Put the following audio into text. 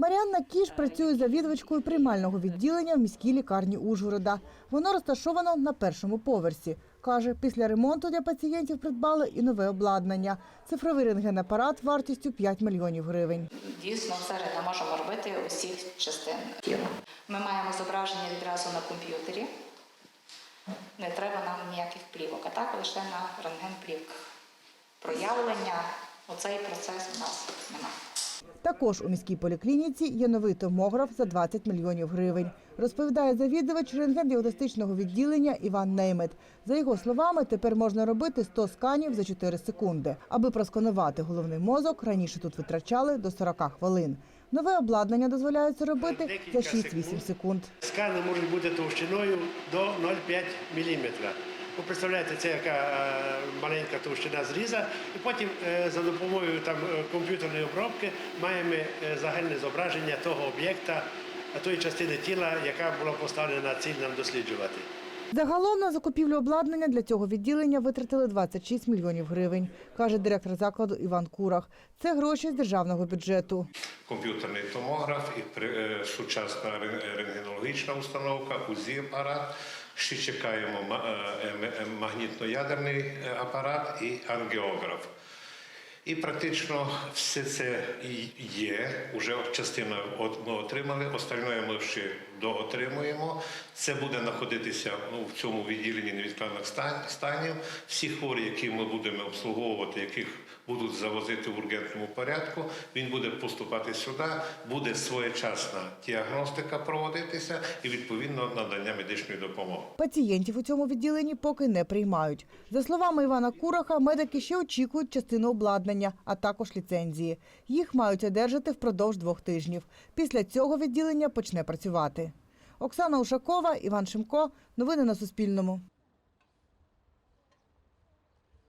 Маріанна Кіш працює завідувачкою приймального відділення в міській лікарні Ужгорода. Воно розташовано на першому поверсі. Каже, після ремонту для пацієнтів придбали і нове обладнання. Цифровий рентгенапарат вартістю 5 мільйонів гривень. Дійсно, все не можемо робити усіх частин тіла. Ми маємо зображення відразу на комп'ютері. Не треба нам ніяких плівок, а так лише на рентген-плівках. Проявлення, оцей процес у нас немає. Також у міській поліклініці є новий томограф за 20 мільйонів гривень. Розповідає завідувач рентген-діагностичного відділення Іван Неймет. За його словами, тепер можна робити 100 сканів за 4 секунди. Аби просканувати головний мозок, раніше тут витрачали до 40 хвилин. Нове обладнання дозволяє це робити за 6-8 секунд. Скани можуть бути товщиною до 0,5 мм. Ви представляєте, це яка е, маленька товщина зріза, і потім е, за допомогою там, е, комп'ютерної обробки маємо загальне зображення того об'єкта, тої частини тіла, яка була поставлена ціль нам досліджувати. Загалом на закупівлю обладнання для цього відділення витратили 26 мільйонів гривень, каже директор закладу Іван Курах. Це гроші з державного бюджету. комп'ютерний томограф і е, сучасна рентгенологічна установка, УЗІ-апарат. Ще чекаємо е, магнітно-ядерний е, апарат і ангіограф. І практично все це є. Уже частина ми отримали, остальне ми ще доотримуємо. Це буде знаходитися ну, в цьому відділенні невідкладних станів. Всі хворі, які ми будемо обслуговувати, яких будуть завозити в ургентному порядку, він буде поступати сюди, буде своєчасна діагностика проводитися і відповідно надання медичної допомоги. Пацієнтів у цьому відділенні поки не приймають. За словами Івана Кураха, медики ще очікують частину обладнання, а також ліцензії. Їх мають одержати впродовж двох тижнів. Після цього відділення почне працювати. Оксана Ушакова, Іван Шимко. Новини на Суспільному.